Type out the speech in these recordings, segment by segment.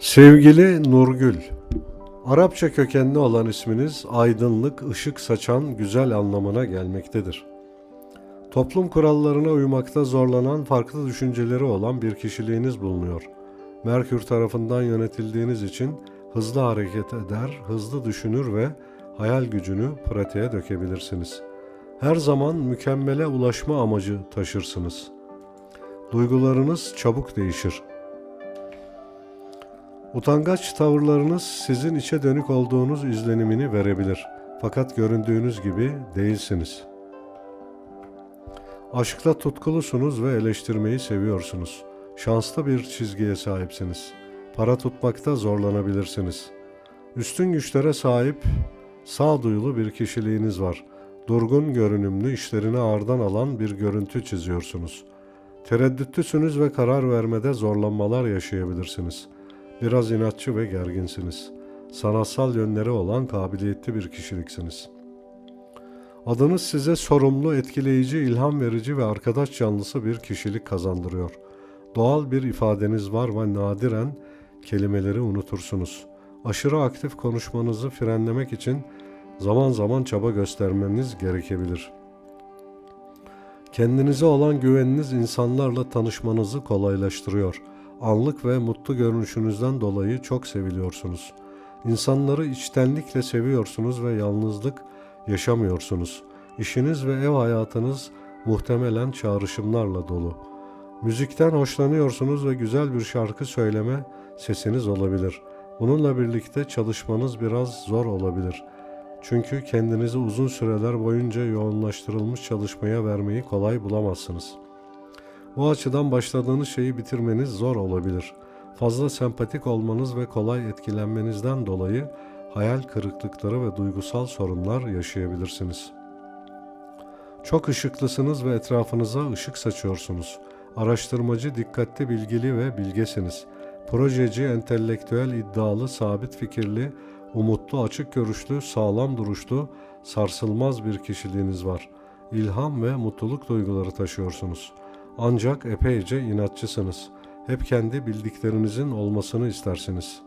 Sevgili Nurgül, Arapça kökenli olan isminiz aydınlık, ışık saçan, güzel anlamına gelmektedir. Toplum kurallarına uymakta zorlanan farklı düşünceleri olan bir kişiliğiniz bulunuyor. Merkür tarafından yönetildiğiniz için hızlı hareket eder, hızlı düşünür ve hayal gücünü pratiğe dökebilirsiniz. Her zaman mükemmele ulaşma amacı taşırsınız. Duygularınız çabuk değişir. Utangaç tavırlarınız sizin içe dönük olduğunuz izlenimini verebilir. Fakat göründüğünüz gibi değilsiniz. Aşkta tutkulusunuz ve eleştirmeyi seviyorsunuz. Şanslı bir çizgiye sahipsiniz. Para tutmakta zorlanabilirsiniz. Üstün güçlere sahip, sağduyulu bir kişiliğiniz var. Durgun görünümlü, işlerini ağırdan alan bir görüntü çiziyorsunuz. Tereddütlüsünüz ve karar vermede zorlanmalar yaşayabilirsiniz.'' Biraz inatçı ve gerginsiniz. Sanatsal yönleri olan kabiliyetli bir kişiliksiniz. Adınız size sorumlu, etkileyici, ilham verici ve arkadaş canlısı bir kişilik kazandırıyor. Doğal bir ifadeniz var ve nadiren kelimeleri unutursunuz. Aşırı aktif konuşmanızı frenlemek için zaman zaman çaba göstermeniz gerekebilir. Kendinize olan güveniniz insanlarla tanışmanızı kolaylaştırıyor.'' Anlık ve mutlu görünüşünüzden dolayı çok seviliyorsunuz. İnsanları içtenlikle seviyorsunuz ve yalnızlık yaşamıyorsunuz. İşiniz ve ev hayatınız muhtemelen çağrışımlarla dolu. Müzikten hoşlanıyorsunuz ve güzel bir şarkı söyleme sesiniz olabilir. Bununla birlikte çalışmanız biraz zor olabilir. Çünkü kendinizi uzun süreler boyunca yoğunlaştırılmış çalışmaya vermeyi kolay bulamazsınız.'' Bu açıdan başladığınız şeyi bitirmeniz zor olabilir. Fazla sempatik olmanız ve kolay etkilenmenizden dolayı hayal kırıklıkları ve duygusal sorunlar yaşayabilirsiniz. Çok ışıklısınız ve etrafınıza ışık saçıyorsunuz. Araştırmacı, dikkatli, bilgili ve bilgesiniz. Projeci, entelektüel, iddialı, sabit fikirli, umutlu, açık görüşlü, sağlam duruşlu, sarsılmaz bir kişiliğiniz var. İlham ve mutluluk duyguları taşıyorsunuz.'' Ancak epeyce inatçısınız. Hep kendi bildiklerinizin olmasını istersiniz.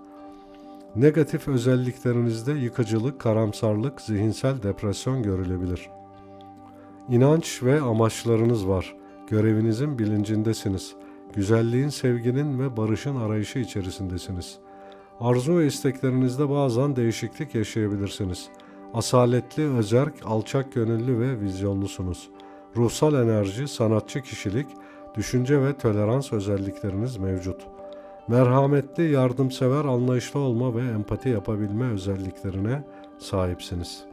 Negatif özelliklerinizde yıkıcılık, karamsarlık, zihinsel depresyon görülebilir. İnanç ve amaçlarınız var. Görevinizin bilincindesiniz. Güzelliğin, sevginin ve barışın arayışı içerisindesiniz. Arzu ve isteklerinizde bazen değişiklik yaşayabilirsiniz. Asaletli, özerk, alçak gönüllü ve vizyonlusunuz.'' Ruhsal enerji, sanatçı kişilik, düşünce ve tolerans özellikleriniz mevcut. Merhametli, yardımsever, anlayışlı olma ve empati yapabilme özelliklerine sahipsiniz.